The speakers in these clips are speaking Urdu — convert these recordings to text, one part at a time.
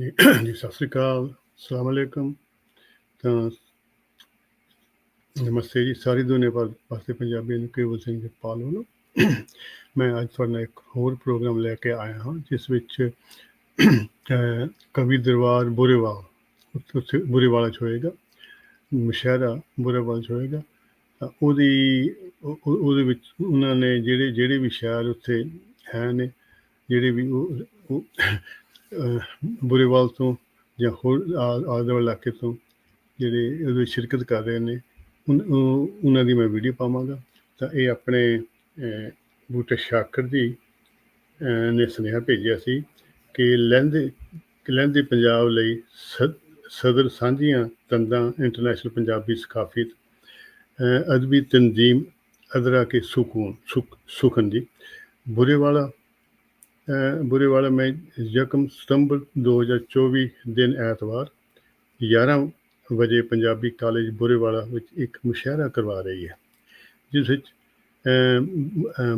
ਜੀ, ਸਤਿ ਸ੍ਰੀ ਅਕਾਲ, ਅਸਲਾਮ ਅਲੈਕਮ। ਤਾਂ ਨਮਸਤੇ ਜੀ, ਸਾਰੀ ਦੁਨੀਆ ਭਰ ਵਾਸਤੇ ਪੰਜਾਬੀਆਂ ਨੂੰ ਕੇਵਲ ਸਿੰਘ ਜਪਾਲ ਵੱਲੋਂ ਮੈਂ ਅੱਜ ਤੁਹਾਡੇ ਨਾਲ ਇੱਕ ਹੋਰ ਪ੍ਰੋਗਰਾਮ ਲੈ ਕੇ ਆਇਆ ਹਾਂ, ਜਿਸ ਵਿੱਚ ਕਵੀ ਦਰਬਾਰ ਬੁਰੇਵਾਲ, ਉੱਥੇ ਉੱਥੇ ਬੁਰੇਵਾਲਾ 'ਚ ਹੋਏਗਾ ਮੁਸ਼ਾਇਰਾ ਬੁਰੇਵਾਲ 'ਚ ਹੋਏਗਾ। ਉਹਦੀ ਉਹਦੇ ਵਿੱਚ ਉਹਨਾਂ ਨੇ ਜਿਹੜੇ ਜਿਹੜੇ ਵੀ ਸ਼ਾਇਰ ਉੱਥੇ ਹੈ ਨੇ, ਜਿਹੜੇ ਵੀ ਉਹ ਬੁਰੇਵਾਲ ਤੋਂ ਜਾਂ ਹੋਰ ਆ- ਆਲੇ ਦੁਆਲੇ ਇਲਾਕੇ ਤੋਂ ਜਿਹੜੇ ਉਹਦੇ ਵਿੱਚ ਸ਼ਿਰਕਤ ਕਰ ਰਹੇ ਨੇ ਉਹਨਾਂ ਦੀ ਮੈਂ ਵੀਡੀਓ ਪਾਵਾਂਗਾ। ਤਾਂ ਇਹ ਆਪਣੇ ਬੂਟੇ ਸ਼ਾਕਰ ਜੀ ਨੇ ਸੁਨੇਹਾ ਭੇਜਿਆ ਸੀ ਕਿ ਲਹਿੰਦੇ ਲਹਿੰਦੇ ਪੰਜਾਬ ਲਈ ਸ- ਸਦਰ ਸਾਂਝੀਆਂ ਤੰਦਾਂ ਇੰਟਰਨੈਸ਼ਨਲ ਪੰਜਾਬੀ ਸਕਾਫੀ ਅਦਬੀ ਤਨਜ਼ੀਮ ਅਦਰਾ ਕੇ ਸੁਕੂਨ ਸੁਖ ਸੁਖਨ ਜੀ। ਬੁਰੇਵਾਲਾ ਬੁਰੇਵਾਲਾ ਮੈਂ ਯਕਮ ਸਤੰਬਰ 2024 ਦਿਨ ਐਤਵਾਰ 11 ਵਜੇ ਪੰਜਾਬੀ ਕਾਲਜ ਬੁਰੇਵਾਲਾ ਵਿੱਚ ਇੱਕ ਮੁਸ਼ਾਇਰਾ ਕਰਵਾ ਰਹੀ ਹੈ, ਜਿਸ ਵਿੱਚ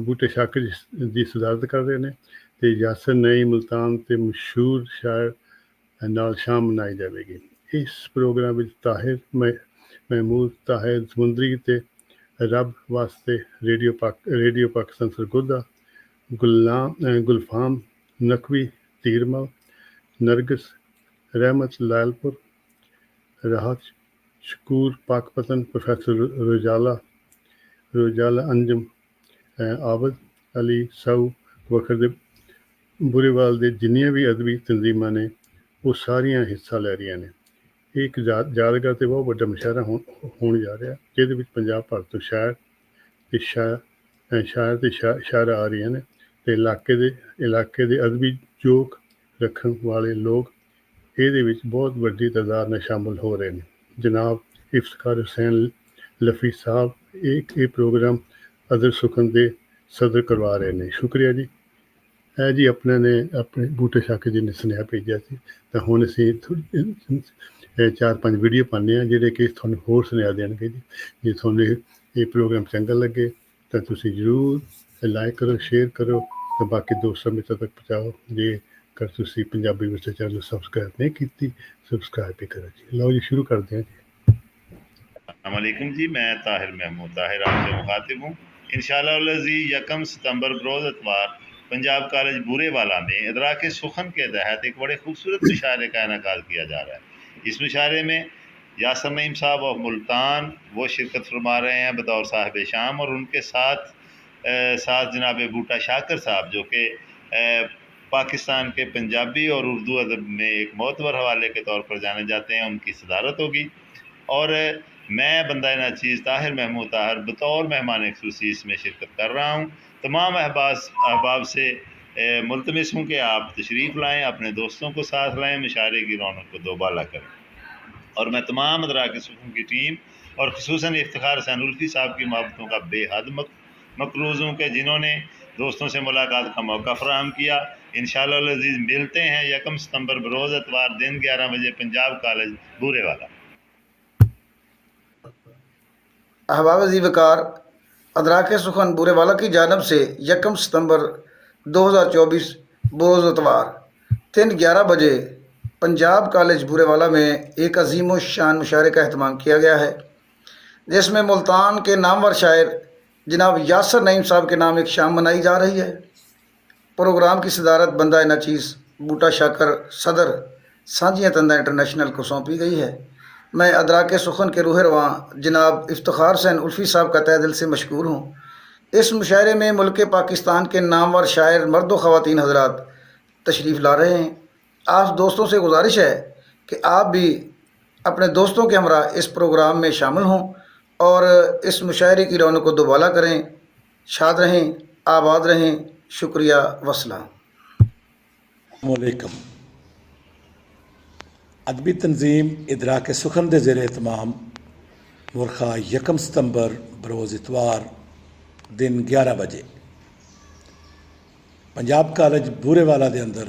ਬੂਟੇ ਸ਼ਾਕਰ ਦੀ ਸਦਾਰਤ ਕਰ ਰਹੇ ਨੇ ਤੇ ਯਾਸਰ ਨਈ ਮਲਤਾਨ ਤੇ ਮਸ਼ਹੂਰ ਸ਼ਾਇਰ ਨਾਲ ਸ਼ਾਮ ਮਨਾਈ ਜਾਵੇਗੀ। ਇਸ ਪ੍ਰੋਗਰਾਮ ਵਿੱਚ ਤਾਹਿਰ ਮਹਿਮੂਦ, ਤਾਹਿਰ ਸਮੁੰਦਰੀ ਤੇ ਰੱਬ ਵਾਸਤੇ ਰੇਡੀਓ ਪਾਕ, ਰੇਡੀਓ ਪਾਕਿਸਤਾਨ ਸਰਗੁਦਾ ਗੁਲਾਮ ਅਹ ਗੁਲਫਾਮ, ਨਕਵੀ, ਤੀਰਮਲ, ਨਰਗਸ, ਰਹਿਮਤ ਲਾਲਪੁਰ ਰਾਹਤ, ਸ਼ਕੂਰ, ਪਾਕਪਤਨ, ਪ੍ਰੋਫੈਸਰ ਰੋਜਾਲਾ ਰੋਜਾਲਾ ਅੰਜਮ, ਅਹ ਆਬਦ ਅਲੀ, ਸਾਊ, ਵਖਰ ਦੇ ਬੁਰੇਵਾਲ ਦੇ ਜਿੰਨੀਆਂ ਵੀ ਅਦਬੀ ਤਨਜ਼ੀਮਾਂ ਨੇ, ਉਹ ਸਾਰੀਆਂ ਹਿੱਸਾ ਲੈ ਰਹੀਆਂ ਨੇ। ਇਹ ਇੱਕ ਯਾ- ਯਾਦਗਾਰ ਤੇ ਬਹੁਤ ਵੱਡਾ ਮੁਸ਼ਾਇਰਾ ਹੋਣ ਹੋਣ ਜਾ ਰਿਹਾ, ਜਿਹਦੇ ਵਿੱਚ ਪੰਜਾਬ ਭਰ ਤੋਂ ਸ਼ਾਇਰ ਤੇ ਸ਼ਾਇਰ ਸ਼ਾਇਰ ਤੇ ਸ਼ਾ- ਸ਼ਾਇਰਾ ਆ ਰਹੀਆਂ ਨੇ। ਤੇ ਇਲਾਕੇ ਦੇ ਇਲਾਕੇ ਦੇ ਅਦਬੀ ਜੋਕ ਰੱਖਣ ਵਾਲੇ ਲੋਕ ਇਹਦੇ ਵਿੱਚ ਬਹੁਤ ਵੱਡੀ ਤਾਦਾਦ ਨਾਲ ਸ਼ਾਮਲ ਹੋ ਰਹੇ ਨੇ। ਜਨਾਬ ਇਫਤਖਾਰ ਹੁਸੈਨ ਲਫੀ ਸਾਹਿਬ ਇੱਕ ਇਹ ਪ੍ਰੋਗਰਾਮ ਅਦਰ ਸੁਖਨ ਦੇ ਸਦਰ ਕਰਵਾ ਰਹੇ ਨੇ। ਸ਼ੁਕਰੀਆ ਜੀ। ਇਹ ਜੀ ਆਪਣੇ ਨੇ ਆਪਣੇ ਬੂਟੇ ਸ਼ਾਕੇ ਜੀ ਨੇ ਸੁਨੇਹਾ ਭੇਜਿਆ ਸੀ, ਤਾਂ ਹੁਣ ਅਸੀਂ ਇਹ ਚਾਰ ਪੰਜ ਵੀਡੀਓ ਪਾਉਂਦੇ ਆ ਜਿਹੜੇ ਕਿ ਤੁਹਾਨੂੰ ਹੋਰ ਸੁਨੇਹਾ ਦੇਣਗੇ ਜੀ। ਜੇ ਤੁਹਾਨੂੰ ਇਹ ਇਹ ਪ੍ਰੋਗਰਾਮ ਚੰਗਾ ਲੱਗੇ, ਤਾਂ ਤੁਸੀਂ ਜ਼ਰੂਰ لائک کرو شیئر کرو تو باقی دوستوں میں ਤੱਕ ਪਹੁੰਚਾਓ। ਜੇ ਕਰ ਤੁਸੀਂ ਪੰਜਾਬੀ ਵਿੱਚ ਚੈਨਲ ਨੂੰ ਸਬਸਕ੍ਰਾਈਬ ਨਹੀਂ ਕੀਤੀ ਸਬਸਕ੍ਰਾਈਬ ਵੀ ਕਰੋ ਜੀ। جی ਜੀ، ਸ਼ੁਰੂ ਕਰਦੇ ਹਾਂ السلام علیکم جی میں طاہر محمود طاہر آپ سے مخاطب ہوں انشاءاللہ الزی یکم ستمبر بروز اتوار پنجاب کالج بورے والا میں ادراک سخن کے تحت ایک بڑے خوبصورت مشاعرے کا انعقاد کیا جا رہا ہے اس مشاعرے میں یاسر نعیم صاحب اور ملتان وہ شرکت فرما رہے ہیں بطور صاحب شام اور ان کے ساتھ ساتھ جناب بوٹا شاکر صاحب، جو کہ پاکستان کے پنجابی اور اردو ادب میں ایک معتبر حوالے کے طور پر جانے جاتے ہیں، ان کی صدارت ہوگی۔ اور میں بندہ ناچیز طاہر محمود طاہر بطور مہمان خصوصی اس میں شرکت کر رہا ہوں۔ تمام احباس، احباب سے ملتمس ہوں کہ آپ تشریف لائیں، اپنے دوستوں کو ساتھ لائیں، مشاعرے کی رونق کو دوبالا کریں۔ اور میں تمام ادراک سکھوں کی ٹیم اور خصوصاً افتخار حسین الفی صاحب کی محبتوں کا بے حد مقبول مقروض ہوں کہ جنہوں نے دوستوں سے ملاقات کا موقع فراہم کیا۔ انشاءاللہ العزیز ملتے ہیں یکم ستمبر بروز اتوار دن گیارہ بجے پنجاب کالج بورے والا۔ احباب عزیز وقار، ادراک سخن بورے والا کی جانب سے یکم ستمبر دو ہزار چوبیس بروز اتوار دن گیارہ بجے پنجاب کالج بورے والا میں ایک عظیم و شان مشاعرے کا اہتمام کیا گیا ہے، جس میں ملتان کے نامور شاعر جناب یاسر نعیم صاحب کے نام ایک شام منائی جا رہی ہے۔ پروگرام کی صدارت بندہ نچیز بوٹا شاکر صدر سانجیہ تندہ انٹرنیشنل کو سونپی گئی ہے۔ میں ادراک سخن کے روح رواں جناب افتخار سین الفی صاحب کا تہ دل سے مشکور ہوں۔ اس مشاعرے میں ملک پاکستان کے نامور شاعر، مرد و خواتین حضرات تشریف لا رہے ہیں۔ آپ دوستوں سے گزارش ہے کہ آپ بھی اپنے دوستوں کے ہمراہ اس پروگرام میں شامل ہوں۔ اور اس مشاعرے کی رونق کو دوبالا کریں، شاد رہیں، آباد رہیں۔ شکریہ، وسلام۔ علیکم۔ ادبی تنظیم ادراک سخن دے زیر اہتمام مرخہ یکم ستمبر، بروز اتوار، دن گیارہ بجے۔ پنجاب کالج بورے والا دے اندر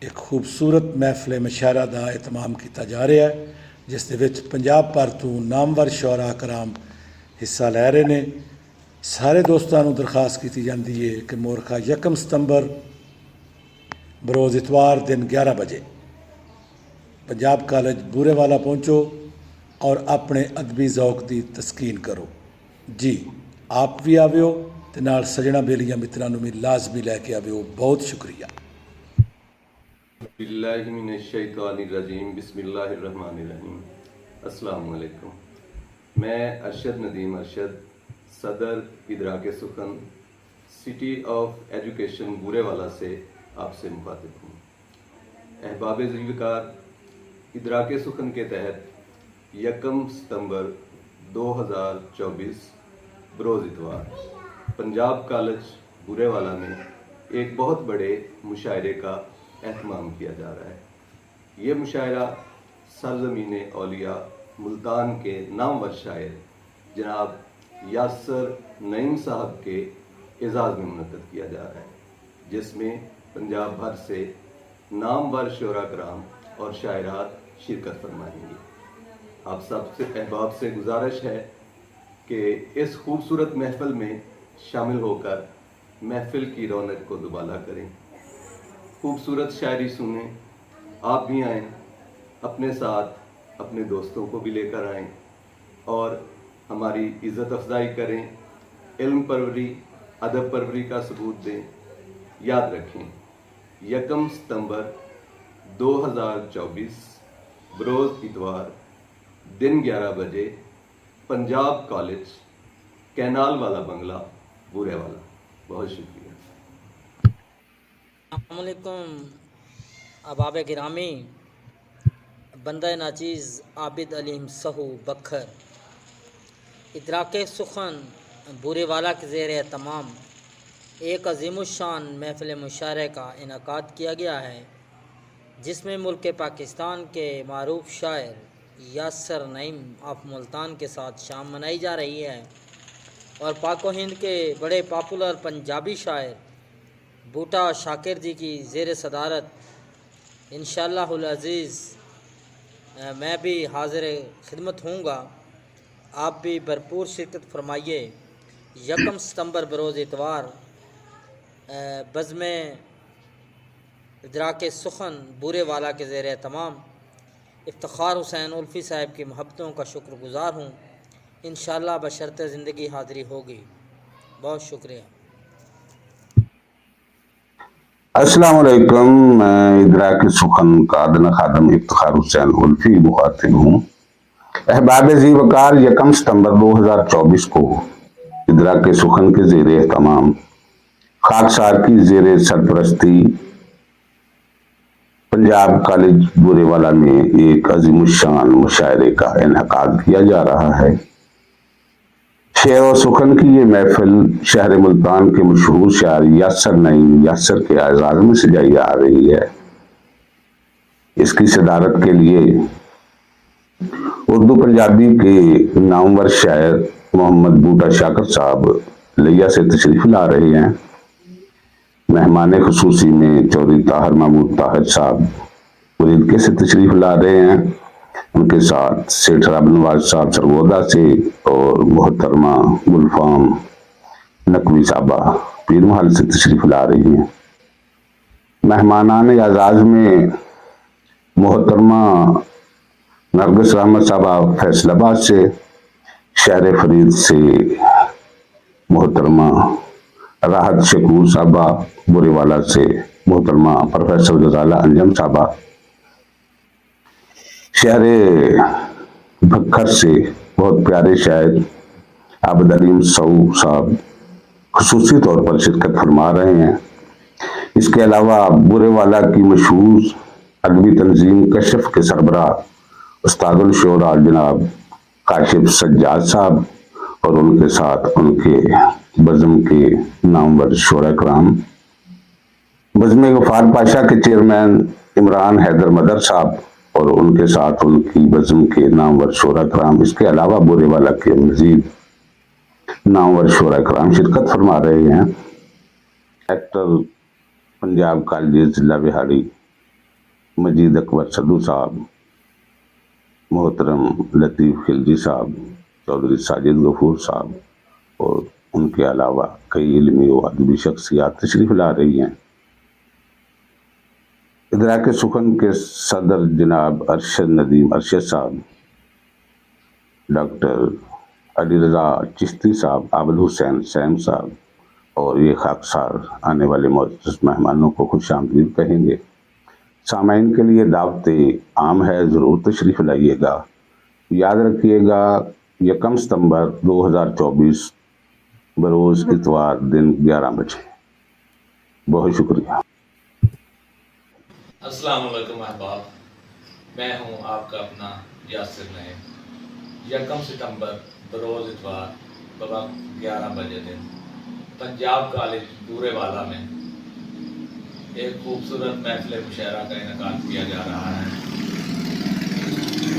ایک خوبصورت محفل مشاعرہ دا اہتمام کیتا جا رہا ہے۔ ਜਿਸ ਦੇ ਵਿੱਚ ਪੰਜਾਬ ਭਰ ਤੋਂ ਨਾਮਵਰ ਸ਼ੌਰਾ ਕਰਾਮ ਹਿੱਸਾ ਲੈ ਰਹੇ ਨੇ। ਸਾਰੇ ਦੋਸਤਾਂ ਨੂੰ ਦਰਖਾਸਤ ਕੀਤੀ ਜਾਂਦੀ ਹੈ ਕਿ ਮੋਰਖਾ ਯਕਮ ਸਤੰਬਰ ਬਰੋਜ਼ ਇਤਵਾਰ ਦਿਨ 11 ਵਜੇ ਪੰਜਾਬ ਕਾਲਜ ਬੂਰੇਵਾਲਾ ਪਹੁੰਚੋ ਔਰ ਆਪਣੇ ਅਦਬੀ ਜ਼ੌਕ ਦੀ ਤਸਕੀਨ ਕਰੋ। ਜੀ, ਆਪ ਵੀ ਆਵਿਓ ਤੇ ਨਾਲ ਸਜਣਾ ਬੇਲੀਆਂ ਮਿੱਤਰਾਂ ਨੂੰ ਵੀ ਲਾਜ਼ਮੀ ਲੈ ਕੇ ਆਵਿਓ। ਬਹੁਤ ਸ਼ੁਕਰੀਆ। باللہ من الشیطان الرجیم، بسم اللہ الرحمن الرحیم۔ السلام علیکم۔ میں ارشد ندیم ارشد، صدر ادراک سخن سٹی آف ایجوکیشن بورے والا سے آپ سے مخاطب ہوں۔ احباب ذوالفقار ادراک سخن کے تحت یکم ستمبر دو ہزار چوبیس بروز اتوار، پنجاب کالج بورے والا میں ایک بہت بڑے مشاعرے کا اہتمام کیا جا رہا ہے۔ یہ مشاعرہ سرزمین اولیاء ملتان کے نامور شاعر جناب یاسر نعیم صاحب کے اعزاز میں منعقد کیا جا رہا ہے، جس میں پنجاب بھر سے نامور شعرا کرام اور شاعرات شرکت فرمائیں گے آپ سب سے احباب سے گزارش ہے کہ اس خوبصورت محفل میں شامل ہو کر محفل کی رونق کو دوبالا کریں۔ خوبصورت شاعری سنیں۔ آپ بھی آئیں، اپنے ساتھ، اپنے دوستوں کو بھی لے کر آئیں اور ہماری عزت افزائی کریں۔ علم پروری، ادب پروری کا ثبوت دیں۔ یاد رکھیں، یکم ستمبر دو ہزار چوبیس، بروز اتوار، دن گیارہ بجے، پنجاب کالج، کینال والا بنگلہ، بورے والا۔ بہت شکریہ۔ السلام علیکم اباب گرامی، بندہ ناچیز عابد علیم سہو بکھر۔ ادراک سخن بورے والا کے زیر تمام۔ ایک عظیم الشان محفل مشاعرے کا انعقاد کیا گیا ہے، جس میں ملک پاکستان کے معروف شاعر یاسر نعیم آف ملتان کے ساتھ شام منائی جا رہی ہے۔ اور پاک و ہند کے بڑے پاپولر پنجابی شاعر بوٹا شاکردی جی کی زیر صدارت، انشاءاللہ العزیز میں بھی حاضر خدمت ہوں گا۔ آپ بھی بھرپور شرکت فرمائیے۔ یکم ستمبر بروز اتوار بزم ادراک سخن بورے والا کے زیر اہتمام، افتخار حسین الفی صاحب کی محبتوں کا شکر گزار ہوں۔ انشاءاللہ بشرط زندگی حاضری ہوگی۔ بہت شکریہ۔ السلام علیکم، میں ادراک سخن قادن خادم افتخار حسین الفی مخاطب ہوں۔ احباب زی وقار یکم ستمبر دو ہزار چوبیس کو ادراک سخن کے زیر اہتمام خاکسار کی زیر سرپرستی پنجاب کالج بورے والا میں ایک عظیم الشان مشاعرے کا انعقاد کیا جا رہا ہے۔ شعر و سکن کی یہ محفل شہر ملتان کے مشہور شاعر یاسر نعیم، یاسر کے اعزاز میں سجائی آ رہی ہے۔ اس کی صدارت کے لیے اردو پنجابی کے نامور شاعر محمد بوٹا شاکر صاحب لیا سے تشریف لا رہے ہیں۔ مہمان خصوصی میں چوری طاہر محمود طاہر صاحب مرید کے سے تشریف لا رہے ہیں۔ ان کے ساتھ سیٹھ راب نواز صاحب سرگودا سے اور محترمہ گلفام نقوی صاحبہ پیر محل سے تشریف لا رہی ہیں۔ مہمانان اعزاز میں محترمہ نرگس رحمت صاحبہ فیصل آباد سے، شہر فرید سے محترمہ راحت شکور صاحبہ بوریوالا سے، محترمہ پروفیسر جزالہ انجم صاحبہ شہر بکھر سے بہت پیارے شاعر عبد علیم سعو صاحب خصوصی طور پر شرکت فرما رہے ہیں۔ اس کے علاوہ برے والا کی مشہور ادبی تنظیم کشف کے سربراہ استاد الشعرا جناب کاشف سجاد صاحب اور ان کے ساتھ ان کے بزم کے نامور شعرا کرام۔ بزم غفار پاشا کے چیئرمین عمران حیدر مدر صاحب اور ان کے ساتھ ان کی بزم کے نامور شعرا کرام، اس کے علاوہ بورے والا کے مزید نامور شعرا کرام شرکت فرما رہے ہیں۔ ایکٹر پنجاب کالج ضلع بہاری مجید اکبر صدو صاحب، محترم لطیف خلجی صاحب، چودھری ساجد غفور صاحب اور ان کے علاوہ کئی علمی و ادبی شخصیات تشریف لا رہی ہیں۔ ادراک سخن کے صدر جناب ارشد ندیم ارشد صاحب، ڈاکٹر علی رضا چشتی صاحب، عابد حسین سیم صاحب، اور یہ خاکسار آنے والے معزز مہمانوں کو خوش آمدید کہیں گے۔ سامعین کے لیے دعوت عام ہے، ضرور تشریف لائیے گا۔ یاد رکھیے گا یکم ستمبر دو ہزار چوبیس بروز اتوار دن گیارہ بجے۔ بہت شکریہ۔ السلام علیکم احباب، میں ہوں آپ کا اپنا یاسر نعیم۔ یکم ستمبر بروز اتوار بوقت گیارہ بجے دن، پنجاب کالج دورے والا میں ایک خوبصورت محفل مشاعرہ کا انعقاد کیا جا رہا ہے۔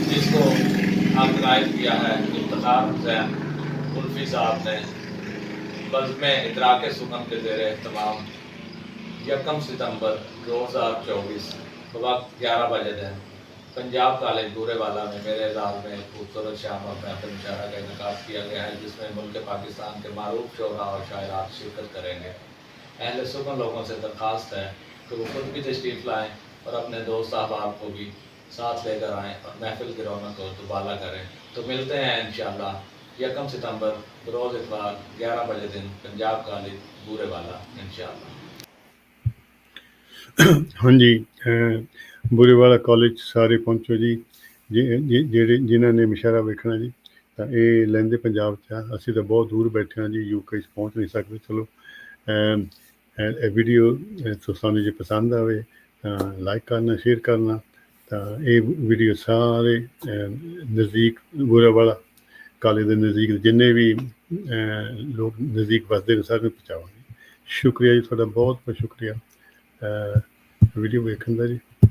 جس کو آرگنائز کیا ہے، افتخار حسین الفی صاحب نے بزم ادراک سکم کے زیر اہتمام یکم ستمبر دو ہزار چوبیس۔ وقت گیارہ بجے دن پنجاب کالج دورے والا میں میرے اعزاز میں خوبصورت شام اور محفل مشاعرہ کا انعقاد کیا گیا ہے، جس میں ملک پاکستان کے معروف شعرا اور شاعرات شرکت کریں گے۔ اہل سکن لوگوں سے درخواست ہے کہ وہ خود بھی تشریف لائیں اور اپنے دوست احباب کو بھی ساتھ لے کر آئیں اور محفل کی رونق کو دوبالا کریں۔ تو ملتے ہیں انشاءاللہ۔ یکم ستمبر روز اتوار، گیارہ بجے دن پنجاب کالج بورے والا، انشاءاللہ۔ ਹਾਂਜੀ, ਅਹ, ਬੁਰੇਵਾਲਾ ਕਾਲਜ ਸਾਰੇ ਪਹੁੰਚੋ ਜੀ। ਜਿ- ਜਿ- ਜਿਹੜੇ, ਜਿਨ੍ਹਾਂ ਨੇ ਮਿਸ਼ਾਰਾ ਵੇਖਣਾ ਜੀ, ਤਾਂ ਇਹ ਲੈਂਦੇ ਪੰਜਾਬ ਚ ਆ। ਅਸੀਂ ਤਾਂ ਬਹੁਤ ਦੂਰ ਬੈਠੇ ਹਾਂ ਜੀ ਯੂਕੇ ਚ ਪਹੁੰਚ ਨਹੀਂ ਸਕਦੇ, ਚਲੋ। ਇਹ ਇਹ ਵੀਡੀਓ ਤੁਹਾਨੂੰ ਜੇ ਪਸੰਦ ਆਵੇ, ਤਾਂ ਲਾਈਕ ਕਰਨਾ ਸ਼ੇਅਰ ਕਰਨਾ। ਤਾਂ ਇਹ ਵੀਡੀਓ ਸਾਰੇ ਨਜ਼ਦੀਕ ਬੁਰੇਵਾਲਾ ਕਾਲਜ ਦੇ ਨਜ਼ਦੀਕ ਜਿੰਨੇ ਵੀ ਲੋਕ ਨਜ਼ਦੀਕ ਵਸਦੇ ਨੇ, ਸਾਰਿਆਂ ਨੂੰ ਪਹੁੰਚਾਵਾਂਗੇ। ਸ਼ੁਕਰੀਆ ਜੀ, ਤੁਹਾਡਾ ਬਹੁਤ ਬਹੁਤ ਸ਼ੁਕਰੀਆ। uh, really welcome that